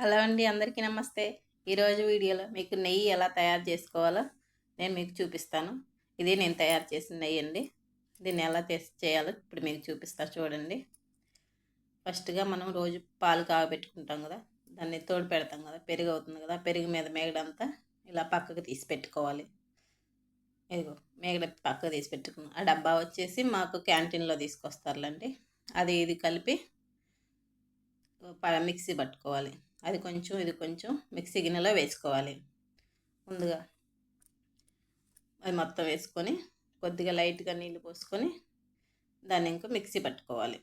Hello అండి అందరికీ నమస్తే. ఈరోజు వీడియోలో మీకు నెయ్యి ఎలా తయారు చేసుకోవాలో నేను మీకు చూపిస్తాను. ఇది నేను తయారు చేసిన నెయ్యి అండి. దీన్ని ఎలా చేయాలో ఇప్పుడు మీకు చూపిస్తా చూడండి. ఫస్ట్గా మనం రోజు పాలు కాగబెట్టుకుంటాం కదా దాన్ని తోడు పెడతాం కదా పెరుగు అవుతుంది కదా పెరుగు మీద మేగడంతా ఇలా పక్కకు తీసి పెట్టుకోవాలి. ఇదిగో మేగడ పక్కకు తీసి పెట్టుకున్నాం. ఆ డబ్బా వచ్చేసి మాకు క్యాంటీన్లో తీసుకొస్తారులేండి. అది ఇది కలిపి మిక్సీ పట్టుకోవాలి. అది కొంచెం ఇది కొంచెం మిక్సీ గిన్నెలో వేసుకోవాలి. ముందుగా అది మొత్తం వేసుకొని కొద్దిగా లైట్గా నీళ్ళు పోసుకొని దాన్ని ఇంకా మిక్సీ పట్టుకోవాలి.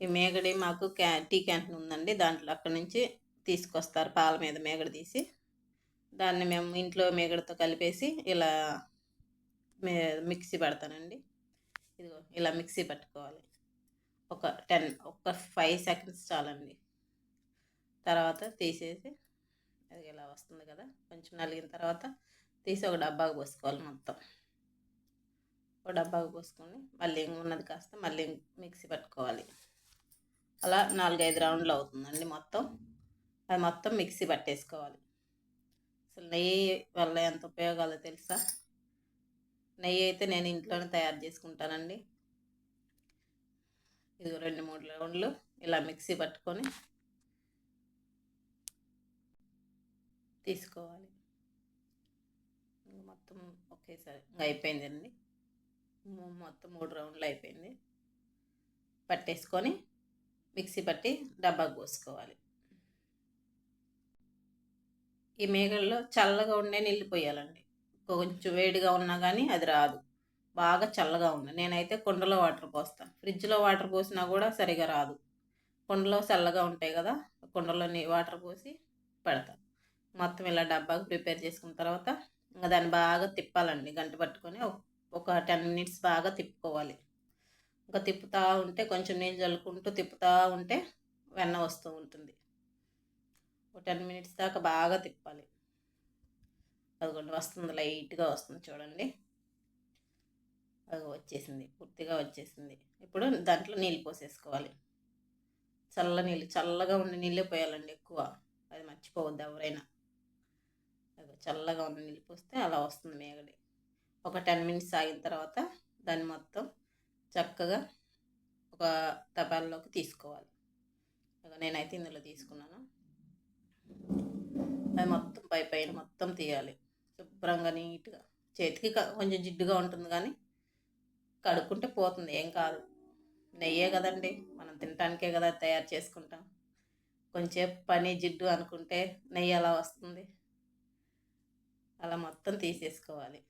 ఈ మేగడి మాకు క్యా టీ క్యాంటీన్ ఉందండి. దాంట్లో అక్కడి నుంచి తీసుకొస్తారు పాల మీద మేగడ తీసి. దాన్ని మేము ఇంట్లో మేగడతో కలిపేసి ఇలా మే మిక్సీ పడతానండి. ఇదిగో ఇలా మిక్సీ పట్టుకోవాలి. ఒక టెన్ ఒక ఫైవ్ సెకండ్స్ చాలండి. తర్వాత తీసేసి అది ఇలా వస్తుంది కదా కొంచెం నలిగిన తర్వాత తీసి ఒక డబ్బాకు పోసుకోవాలి మొత్తం. ఒక డబ్బాకు పోసుకొని మళ్ళీ ఉన్నది కాస్త మళ్ళీ మిక్సీ పట్టుకోవాలి. అలా నాలుగైదు రౌండ్లు అవుతుందండి మొత్తం. అది మొత్తం మిక్సీ పట్టేసుకోవాలి. అసలు నెయ్యి వల్ల ఎంత ఉపయోగాలో తెలుసా? నెయ్యి అయితే నేను ఇంట్లోనే తయారు చేసుకుంటానండి. ఇది రెండు మూడు రౌండ్లు ఇలా మిక్సీ పట్టుకొని తీసుకోవాలి. మొత్తం ఒకేసారి అయిపోయిందండి. మొత్తం మూడు రౌండ్లు అయిపోయింది. పట్టేసుకొని మిక్సీ పట్టి డబ్బాకు పోసుకోవాలి ఈ మేఘల్లో చల్లగా ఉండే నీళ్ళు పోయాలండి. కొంచెం వేడిగా ఉన్నా కానీ అది రాదు. బాగా చల్లగా ఉంది. నేనైతే కుండలో వాటర్ పోస్తాను ఫ్రిడ్జ్లో వాటర్ పోసినా కూడా సరిగా రాదు. కుండలో చల్లగా ఉంటాయి కదా కుండలో వాటర్ పోసి పెడతాను మొత్తం ఇలా డబ్బాకు ప్రిపేర్ చేసుకున్న తర్వాత ఇంకా దాన్ని బాగా తిప్పాలండి. గంట పట్టుకొని ఒక టెన్ మినిట్స్ బాగా తిప్పుకోవాలి. ఇంకా తిప్పుతూ ఉంటే కొంచెం నీళ్ళు చల్లుకుంటూ తిప్పుతూ ఉంటే వెన్న వస్తూ ఉంటుంది. ఒక టెన్ మినిట్స్ దాకా బాగా తిప్పాలి. అదిగోండి వస్తుంది లైట్గా వస్తుంది చూడండి. అది వచ్చేసింది పూర్తిగా వచ్చేసింది. ఇప్పుడు దాంట్లో నీళ్ళు పోసేసుకోవాలి. చల్ల నీళ్ళు చల్లగా ఉండే నీళ్ళే పోయాలండి ఎక్కువ. అది మర్చిపోవద్దు ఎవరైనా. చల్లగా ఉన్న నీళ్ళు పోస్తే అలా వస్తుంది మేగడి. ఒక టెన్ మినిట్స్ ఆగిన తర్వాత దాన్ని మొత్తం చక్కగా ఒక తపాల్లోకి తీసుకోవాలి. నేనైతే ఇందులో తీసుకున్నాను. అది మొత్తం పై పైన మొత్తం తీయాలి. శుభ్రంగా నీట్గా. చేతికి కొంచెం జిడ్డుగా ఉంటుంది కానీ కడుక్కుంటే పోతుంది ఏం కాదు. నెయ్యే కదండి మనం తినటానికే కదా తయారు చేసుకుంటాం. కొంచెం పని జిడ్డు అనుకుంటే నెయ్యి అలా వస్తుంది. అలా మొత్తం తీసేసుకోవాలి.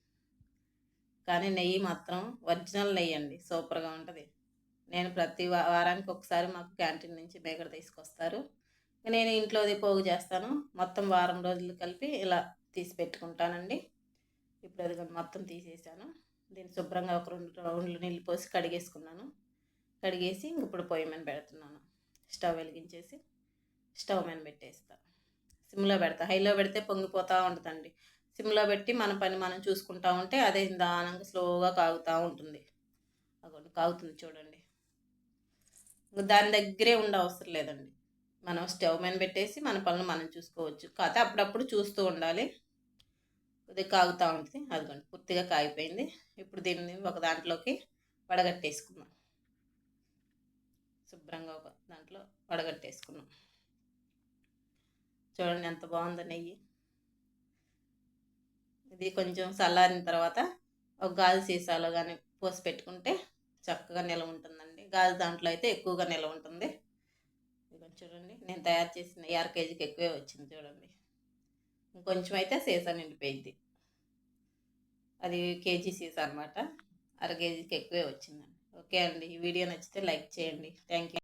కానీ నెయ్యి మాత్రం ఒరిజినల్ నెయ్యి అండి. సూపర్గా ఉంటుంది. నేను ప్రతి వారానికి ఒకసారి మాకు క్యాంటీన్ నుంచి మేకడ తీసుకొస్తారు. నేను ఇంట్లోది పోగు చేస్తాను. మొత్తం వారం రోజులు కలిపి ఇలా తీసి పెట్టుకుంటానండి. ఇప్పుడు అది మొత్తం తీసేసాను. దీన్ని శుభ్రంగా ఒక రెండు రౌండ్లు నీళ్ళు పోసి కడిగేసుకున్నాను. కడిగేసి ఇప్పుడు పొయ్యి మీద పెడుతున్నాను. స్టవ్ వెలిగించేసి స్టవ్ మీద పెట్టేస్తాను సిమ్లో పెడతా. హైలో పెడితే పొంగిపోతూ ఉంటుందండి. సిమ్లో పెట్టి మన పని మనం చూసుకుంటా ఉంటే అదే నిదానంగా స్లోగా కాగుతూ ఉంటుంది. అగోండి కాగుతుంది చూడండి. దాని దగ్గరే ఉండ అవసరం లేదండి. మనం స్టవ్ మీద పెట్టేసి మన పనులు మనం చూసుకోవచ్చు. కాకపోతే అప్పుడప్పుడు చూస్తూ ఉండాలి. కొద్దిగా కాగుతూ ఉంటుంది. అదిగోండి పూర్తిగా కాగిపోయింది. ఇప్పుడు దీన్ని ఒక దాంట్లోకి వడగట్టేసుకున్నాం శుభ్రంగా ఒక దాంట్లో వడగట్టేసుకున్నాం చూడండి ఎంత బాగుందో నెయ్యి. ఇది కొంచెం చల్లారిన తర్వాత ఒక గాజు సీసాలో కానీ పోసి పెట్టుకుంటే చక్కగా నిల్వ ఉంటుందండి. గాజు దాంట్లో అయితే ఎక్కువగా నిల్వ ఉంటుంది. చూడండి నేను తయారు చేసిన ఆరు కేజీకి ఎక్కువే వచ్చింది చూడండి. ఇంకొంచెం అయితే సీసా నిండిపోయింది. అది కేజీ సీసా అనమాట అర కేజీకి ఎక్కువే వచ్చిందండి. ఓకే అండి ఈ వీడియో నచ్చితే లైక్ చేయండి. Thank you